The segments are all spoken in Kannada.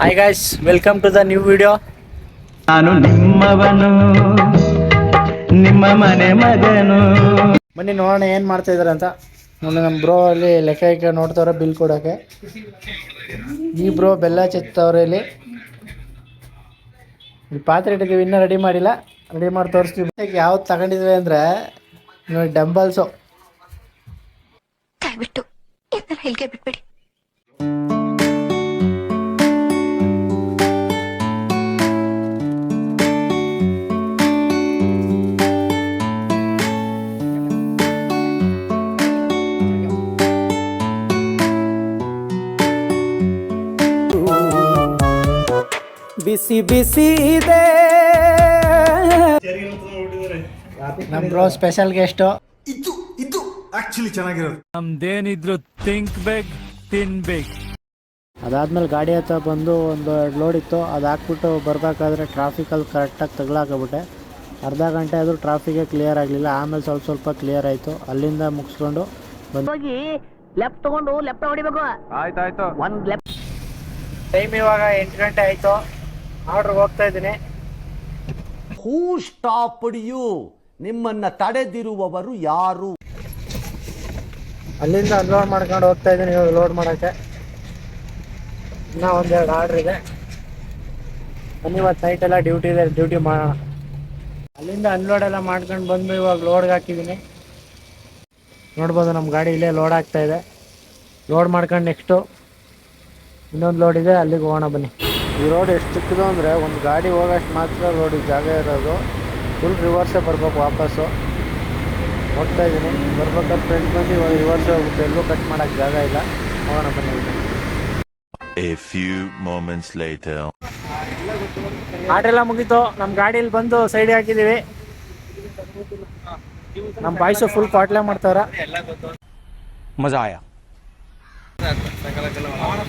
Hi guys welcome to the new video ನಾನು ನಿಮ್ಮವನು ನಿಮ್ಮ ಮನೆ ಮಗನು. ಬನ್ನಿ ನೋಡೋಣ ಏನು ಮಾಡ್ತಾ ಇದಾರೆ ಅಂತ. ನೋಡಿ ನಮ್ಮ ಬ್ರೋ ಅಲ್ಲಿ ಲೆಕ್ಕ ಇಕ್ಕ ನೋಡ್ತಾವ್ರೆ ಬಿಲ್ ಕೊಡಕ್ಕೆ. ಈ ಬ್ರೋ ಬೆಲ್ಲ ಚೆತ್ತವ್ರೆ ಇಲ್ಲಿ. ಇಲ್ಲಿ ಪಾತ್ರೆ ಇಟ್ಟಿದ್ದೀವಿ ಇನ್ನೂ ರೆಡಿ ಮಾಡಿಲ್ಲ. ರೆಡಿ ಮಾಡಿ ತೋರಿಸ್ತೀವಿ. ಯಾವ್ದು ತಗೊಂಡಿದ್ವಿ ಅಂದರೆ ನೋಡಿ ಡಂಬಲ್ಸು ಬಿಟ್ಟು ಬಿಟ್ಬಿಡಿ. ಬಿಸಿ ಬಿಸಿ ಇದೆ. ನಮ್ ಬ್ರೋ ಸ್ಪೆಷಲ್ ಗೆಸ್ಟ್ ಇದು ಇದು ಆಕ್ಚುಲಿ ಚೆನ್ನಾಗಿರೋದು. ನಮ್ದೇನಿದ್ರು ಥಿಂಕ್ ಬೇಕ್ ತಿನ್ಬೇಕು ಅದಾದ್ಮೇಲೆ ಗಾಡಿ ಹತ್ರ ಬಂದು ಒಂದು ಎರಡು ಲೋಡ್ ಇತ್ತು ಅದು ಹಾಕ್ಬಿಟ್ಟು ಬರಬೇಕಾದ್ರೆ ಟ್ರಾಫಿಕಲ್ಲಿ ಕರೆಕ್ಟಾಗಿ ತಗಲಾಕಬಿಟ್ಟೆ. ಅರ್ಧ ಗಂಟೆ ಆದರೂ ಟ್ರಾಫಿಕೇ ಕ್ಲಿಯರ್ ಆಗಲಿಲ್ಲ ಆಮೇಲೆ ಸ್ವಲ್ಪ ಸ್ವಲ್ಪ ಕ್ಲಿಯರ್ ಆಯಿತು. ಅಲ್ಲಿಂದ ಮುಗಿಸ್ಕೊಂಡು ಹೋಗಿ ಲೆಫ್ಟ್ ತಗೊಂಡು ಲೆಫ್ಟ್ ಹೊಡಿಬೇಕು. ಆಯ್ತಾಯ್ತು. ಒಂದು ಲೆಫ್ಟ್ ಟೈಮ್ ಇವಾಗ ಎಂಟು ಗಂಟೆ ಆಯಿತು. ಆರ್ಡ್ರ್ ಹೋಗ್ತಾ ಇದ್ದೀನಿ. ಹೂ ಸ್ಟಾಪ್ಡ್ ಯು ನಿಮ್ಮನ್ನ ತಡೆದಿರುವವರು ಯಾರು? ಅಲ್ಲಿಂದ ಅನ್ಲೋಡ್ ಮಾಡ್ಕೊಂಡು ಹೋಗ್ತಾ ಇದ್ದೀನಿ ಇವಾಗ ಲೋಡ್ ಮಾಡೋಕ್ಕೆ. ಇನ್ನೂ ಒಂದೆರಡು ಆರ್ಡ್ರ್ ಇದೆ. ಬನ್ನಿ ಇವತ್ತು ನೈಟ್ ಎಲ್ಲ ಡ್ಯೂಟಿ ಇದೆ ಡ್ಯೂಟಿ ಮಾಡೋಣ ಅಲ್ಲಿಂದ ಅನ್ಲೋಡ್ ಎಲ್ಲ ಮಾಡ್ಕೊಂಡು ಬಂದು ಇವಾಗ ಲೋಡ್ಗೆ ಹಾಕಿದ್ದೀನಿ. ನೋಡ್ಬೋದು ನಮ್ಮ ಗಾಡಿ ಇಲ್ಲೇ ಲೋಡ್ ಆಗ್ತಾ ಇದೆ. ಲೋಡ್ ಮಾಡ್ಕೊಂಡು ನೆಕ್ಸ್ಟು ಇನ್ನೊಂದು ಲೋಡ್ ಇದೆ ಅಲ್ಲಿಗೆ ಹೋಗೋಣ ಬನ್ನಿ. ಈ ರೋಡ್ ಎಷ್ಟು ಚಿಕ್ಕದು ಅಂದರೆ ಒಂದು ಗಾಡಿ ಹೋಗೋಷ್ಟು ಮಾತ್ರ ರೋಡಿಗೆ ಜಾಗ ಇರೋದು. ಫುಲ್ ರಿವರ್ಸೇ ಬರ್ಬೇಕು ವಾಪಸ್ಸು. ಹೋಗ್ತಾ ಇದ್ದೀನಿ. ಬರ್ಬೇಕಾದ್ರೆ ಫ್ರೆಂಡ್ ಬಂದು ಇವಾಗ ರಿವರ್ಸ್ ಹೋಗುತ್ತೆ ಎಲ್ಲೂ ಕಟ್ ಮಾಡೋಕ್ಕೆ ಜಾಗ ಇಲ್ಲ. ಹೋಗೋಣ ಬನ್ನಿ A few moments later. ಆಟೆಲ್ಲ ಮುಗೀತು. ನಮ್ಮ ಗಾಡಿಯಲ್ಲಿ ಬಂದು ಸೈಡ್ ಹಾಕಿದ್ದೀವಿ ನಮ್ಮ ಬಾಯ್ಸು ಫುಲ್ ಕಾಟ್ಲೆ ಮಾಡ್ತಾರ ಮಜಾ ಆಯಾ?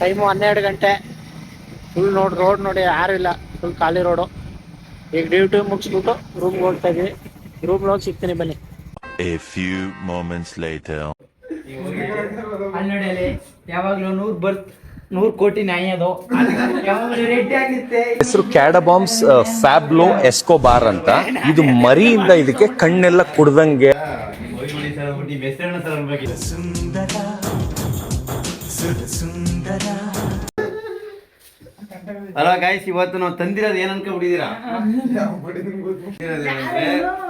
ಟೈಮು ಹನ್ನೆರಡು ಗಂಟೆ. ಫುಲ್ ನೋಡಿ ರೋಡ್ ನೋಡಿ ಯಾರು ಇಲ್ಲ. ಫುಲ್ ಖಾಲಿ ರೋಡು ಈಗ ಡ್ಯೂಟಿ ಮುಗಿಸ್ಬಿಟ್ಟು ರೂಮ್ಗೆ ಹೋಗ್ತಾ ಇದ್ವಿ. ರೂಮ್ ಹೋಗಿ ಸಿಗ್ತೀನಿ ಬನ್ನಿ. A few moments later. ಹನ್ನೆರಡಲ್ಲಿ ಯಾವಾಗಲೂ ನೂರು ಬರ್ತ್ ನೂರು ಕೋಟಿ ನ್ಯಾಯ ಅದು. ಯಾವಾಗಲೂ ರೆಡ್ಡಿ ಆಗಿತ್ತೆ. ಹೆಸರು ಕ್ಯಾಡಬಾಮ್ಸ್ ಫ್ಯಾಬ್ಲೋ ಎಸ್ಕೋಬಾರ್ ಅಂತ. ಇದು ಮರಿಯಿಂದ ಇದಕ್ಕೆ ಕಣ್ಣೆಲ್ಲ ಕುಡ್ದಂಗೆ. ಅಲ್ಲ ಗಾಯ್ಸ್ ಇವತ್ತು ನಾವು ತಂದಿರೋದು ಏನ್ ಅನ್ಕೊಂಡ್ಬಿಟ್ಟಿದ್ದೀರಾ?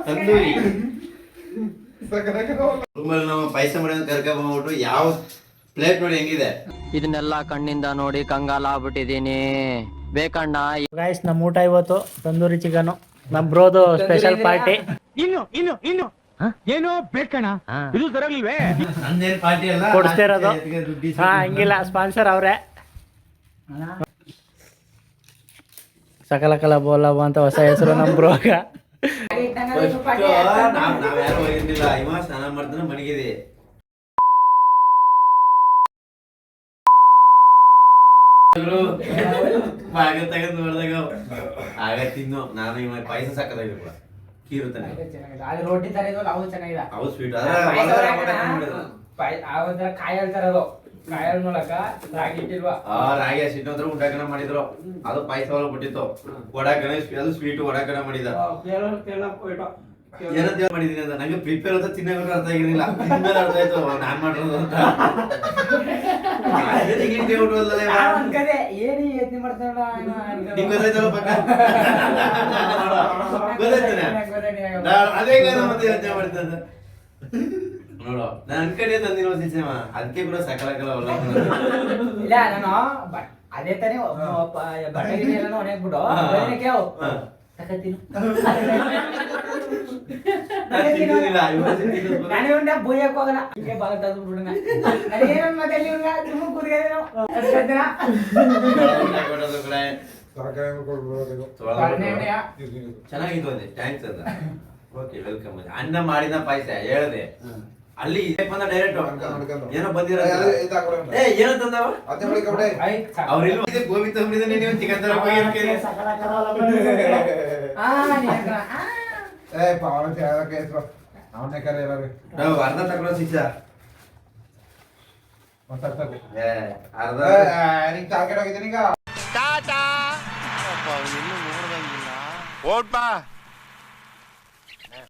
ತಂದೂರಿ. ರೂಮಲ್ಲಿ ನಾವು ಪಾಯಸ ಮಾಡಿ ಕರ್ಕೊಂಡ್ಬಿಟ್ಟು ಯಾವ ಪ್ಲೇಟ್ ನೋಡಿ ಹೆಂಗಿದೆ? ಇದನ್ನೆಲ್ಲ ಕಣ್ಣಿಂದ ನೋಡಿ ಕಂಗಾಲ ಆಗ್ಬಿಟ್ಟಿದೀನಿ ಬೇಕಣ್ಣ ಗಾಯ್ಸ್ ನಮ್ಮ ಊಟ ಇವತ್ತು ತಂದೂರಿ ಚಿಕನ್ ನಮ್ಮ ಬ್ರೋದು ಸ್ಪೆಷಲ್ ಪಾರ್ಟಿ ಇನ್ನು ಇನ್ನು ಇನ್ನು. ಏನೋ ಬೇಕಣ್ಣ. ಇದು ತರಲಿಲ್ವೇ? ಕೊಡಿಸ್ತಾ ಇರೋದು ಹಾ ಹಂಗಿಲ್ಲ. ಸ್ಪಾನ್ಸರ್ ಅವರೇ. ಸಕಲ ಕಲ ಬೋಲವ ಅಂತ ಹೊಸ ಹೆಸರು ನಮ್ ಬ್ರೋಗ ನಾನು ಯಾರು ಹೋಗಿರ್ಲಿಲ್ಲ. ಇವ ರೋಟಿ ಮಾಡ್ತಾನೆ ಅವು ಆಗ ಅವು ಕೀರು ಅವು ಸ್ವೀಟ್ ಕಾಯಿ ಹೇಳ್ತಾರದು ಕಾಯಲ್ ಮೂಲಕ ರಾಗಿ ಇಟ್ಟಿಲ್ವಾ? ಆ ರಾಗಿ ಹಸಿಟ್ಟು ಅಂದ್ರೆ ಊಟಕನ ಮಾಡಿದ್ರು. ಅದು ಪಾಯಸ ಒಳಗೆ ಬಿಟ್ಟಿತ್ತು. ವಡಾಕನ ಅದು ಸ್ವೀಟ್ ವಡಾಕನ ಮಾಡಿದ. ಏನಂತ ಮಾಡಿದೀನಿ ಅಂತ. ನಂಗೆ ಪ್ರಿಪೇರ್ ಅಂತ ತಿನ್ನೋಕೆ ಅರ್ಥ ಆಗಿರಲಿಲ್ಲ. ತಿಂದ್ಮೇಲೆ ಅರ್ಥ ಆಯ್ತು. ನಾನ್ ಮಾಡಿರೋದು ಅಂತ. ಅದೇ ಏನಿ ಯತ್ನ ಮಾಡ್ತಾನಲ್ಲ ನಿಂಗ್ ಗೊತ್ತಾಯ್ತಲ್ಲ ಪಕ್ಕ? ಗೊತ್ತಾಯ್ತಾನೆ ಅದೇ ಮತ್ತೆ ಯೋಚನೆ ಮಾಡ್ತಾ ನೋಡು ನಾನು ಅನ್ಕೊಂಡೆ ತಂದಿರೋ ಅದಕ್ಕೆ ಕೂಡ ಸಕಲಕಲ ಇಲ್ಲ ನಾನು ಅದೇ ತಾನೇ ಒಣಗ್ಬಿಟ್ಟು. ತಕತೀನಿ. ನಾನು ಹೋಗಲ್ಲ ಹಿಂಗೆ ಬಿಡೋಣ ತುಂಬ? ಚೆನ್ನಾಗಿತ್ತು ಅಂದೆ. ಥ್ಯಾಂಕ್ಸ್ ಅಂತ ಓಕೆ ವೆಲ್ಕಮ್ ಅನ್ನ ಮಾಡಿದ ಪಾಯಸ ಹೇಳ್ದೆ. ಅಲ್ಲಿ ಬಂದ ಡೈರೆಕ್ಟ್ ಏನೋ ಬಂದಿರೋ ಏ ಏನೋ ತಂದವ ನೀವು ಚಿಕನ್ ತರ ಹೋಗಿರ್ತೀರಿ ಆ, ನೀನ್ ಆ. ನಾವು ಅರ್ಧ ತಗೊಳ್ಳೋ ಶಿಕ್ಷ. ಏ ಅರ್ಧ ಓಟ್ ಬಾ.